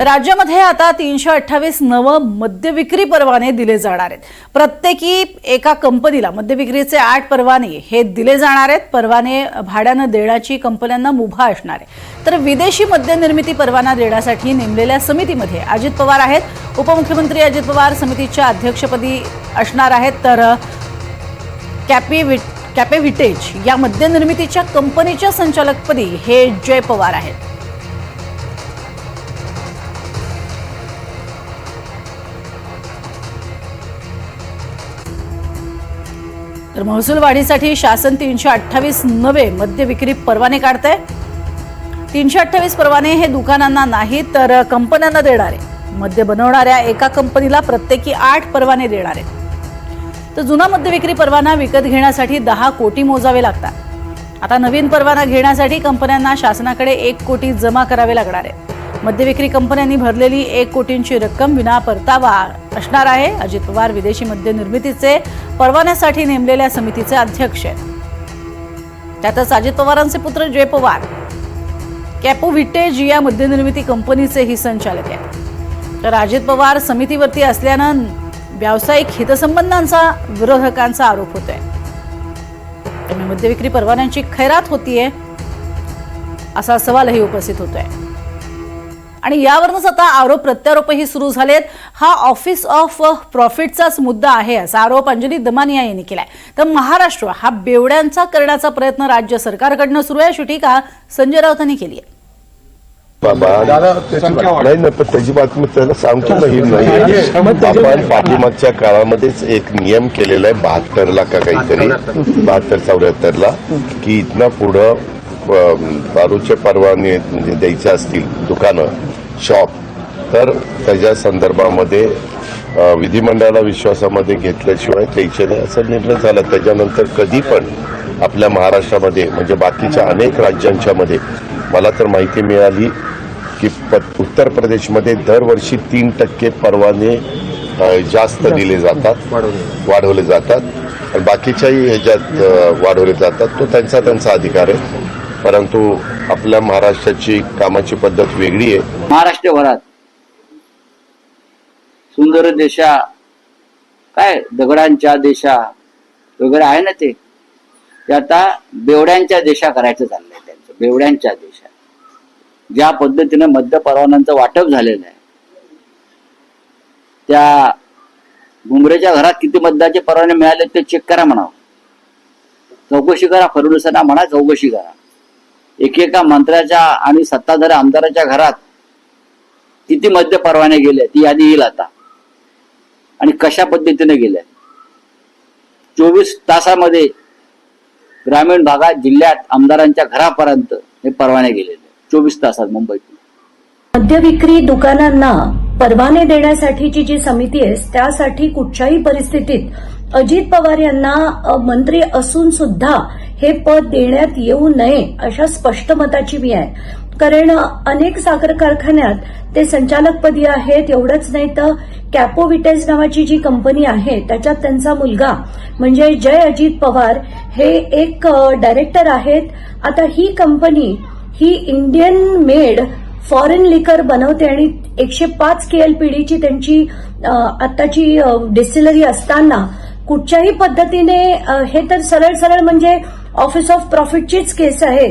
राज्यामध्ये आता तीनशे अठ्ठावीस नवं मद्यविक्री परवाने दिले जाणार आहेत. प्रत्येकी एका कंपनीला मद्यविक्रीचे आठ परवाने हे दिले जाणार आहेत. परवाने भाड्यानं देण्याची कंपन्यांना मुभा असणार आहे. तर विदेशी मद्य निर्मिती परवाना देण्यासाठी नेमलेल्या समितीमध्ये अजित पवार आहेत. उपमुख्यमंत्री अजित पवार समितीच्या अध्यक्षपदी असणार आहेत. तर कॅपी विट कॅपेव्हिटेज या मद्यनिर्मितीच्या कंपनीच्या संचालकपदी हे जय पवार आहेत. तर महसूल वाढीसाठी शासन तीनशे अठ्ठावीस नवे मद्य विक्री परवाने काढतंय. तीनशे अठ्ठावीस परवाने हे दुकानांना नाही तर कंपन्यांना देणारे. मद्य बनवणाऱ्या एका कंपनीला प्रत्येकी आठ परवाने देणार. आहेत तर जुना मद्य विक्री परवाना विकत घेण्यासाठी दहा कोटी मोजावे लागतात. आता नवीन परवाना घेण्यासाठी कंपन्यांना शासनाकडे एक कोटी जमा करावे लागणार आहे. मद्यविक्री कंपन्यांनी भरलेली एक कोटींची रक्कम विना परतावा असणार आहे. अजित पवार विदेशी मद्य निर्मितीचे परवान्यासाठी नेमलेल्या समितीचे अध्यक्ष आहेत. त्यातच अजित पवारांचे पुत्र जय पवार कॅपोव्हिटेज या मद्यनिर्मिती कंपनीचेही संचालक आहेत. तर अजित पवार समितीवरती असल्यानं व्यावसायिक हितसंबंधांचा विरोधकांचा आरोप होतोय. त्यामुळे मद्यविक्री परवान्यांची खैरात होतीये असा सवालही उपस्थित होतोय. आणि यावरूनच आता आरोप प्रत्यारोपही सुरू झालेत. हा ऑफिस ऑफ प्रॉफिटचाच मुद्दा आहे असा आरोप अंजली दमानिया यांनी केलाय. तर महाराष्ट्र हा बेवड्यांचा करण्याचा प्रयत्न राज्य सरकारकडनं सुरू आहे. अशी टीका संजय राऊतांनी केली आहे. बाबा नाही ना पण त्याची बातमी त्याला सांगतो नाही आपण पाठीमागच्या काळामध्येच एक नियम केलेला आहे बहात्तरला का काहीतरी बहात्तर चौऱ्याहत्तरला की इथनं पुढं दारूचे परवाने म्हणजे द्यायचे असतील दुकानं शॉप तर त्याच्या संदर्भामध्ये विधिमंडळाला विश्वासामध्ये घेतल्याशिवाय द्यायचे नाही असा निर्णय झाला. त्याच्यानंतर कधी पण आपल्या महाराष्ट्रामध्ये म्हणजे बाकीच्या अनेक राज्यांच्या मध्ये मला तर माहिती मिळाली की प- उत्तर प्रदेशमध्ये दरवर्षी तीन टक्के परवाने जास्त दिले जातात वाढवले जातात. आणि बाकीच्याही ह्याच्यात वाढवले जातात. तो त्यांचा त्यांचा अधिकार आहे. परंतु आपल्या महाराष्ट्राची कामाची पद्धत वेगळी आहे. महाराष्ट्रभरात सुंदर देशा काय दगडांच्या देशा वगैरे आहे ना ते? ते आता बेवड्यांच्या देशा करायचं चाललंय त्यांचं बेवड्यांच्या देशा. ज्या पद्धतीने मद्य परवानांचं वाटप झालेलं आहे. त्या घुमरेच्या घरात किती मद्याचे परवाने मिळाले ते चेक करा म्हणावं. चौकशी करा फडणवीसांना म्हणा चौकशी करा. एकेका मंत्र्याच्या आणि सत्ताधारी आमदाराच्या घरात किती मद्य परवाने गेले ती यादी येईल आता. आणि कशा पद्धतीने गेल्या चोवीस तासामध्ये ग्रामीण भागात जिल्ह्यात आमदारांच्या घरापर्यंत हे परवाने गेलेले चोवीस तासात मुंबईतून. मद्य विक्री दुकानांना परवाने देण्यासाठीची जी समिती आहे त्यासाठी कुठच्याही परिस्थितीत अजित पवार यांना मंत्री असून सुद्धा हे पद देण्यात येऊ नये अशा स्पष्ट मताची मी आहे. कारण अनेक साखर कारखान्यात ते संचालकपदी आहेत एवढंच नाही तर कॅपोविटेज नावाची जी कंपनी आहे त्याच्यात त्यांचा मुलगा म्हणजे जय अजित पवार हे एक डायरेक्टर आहेत. आता ही कंपनी ही इंडियन मेड फॉरेन लिकर बनवते आणि एकशे पाच केएलपीडीची त्यांची आताची आत्ताची डिस्टिलरी असताना कुठच्याही पद्धतीने हे तर सरळ सरळ म्हणजे ऑफिस ऑफ प्रॉफिटचीच केस आहे.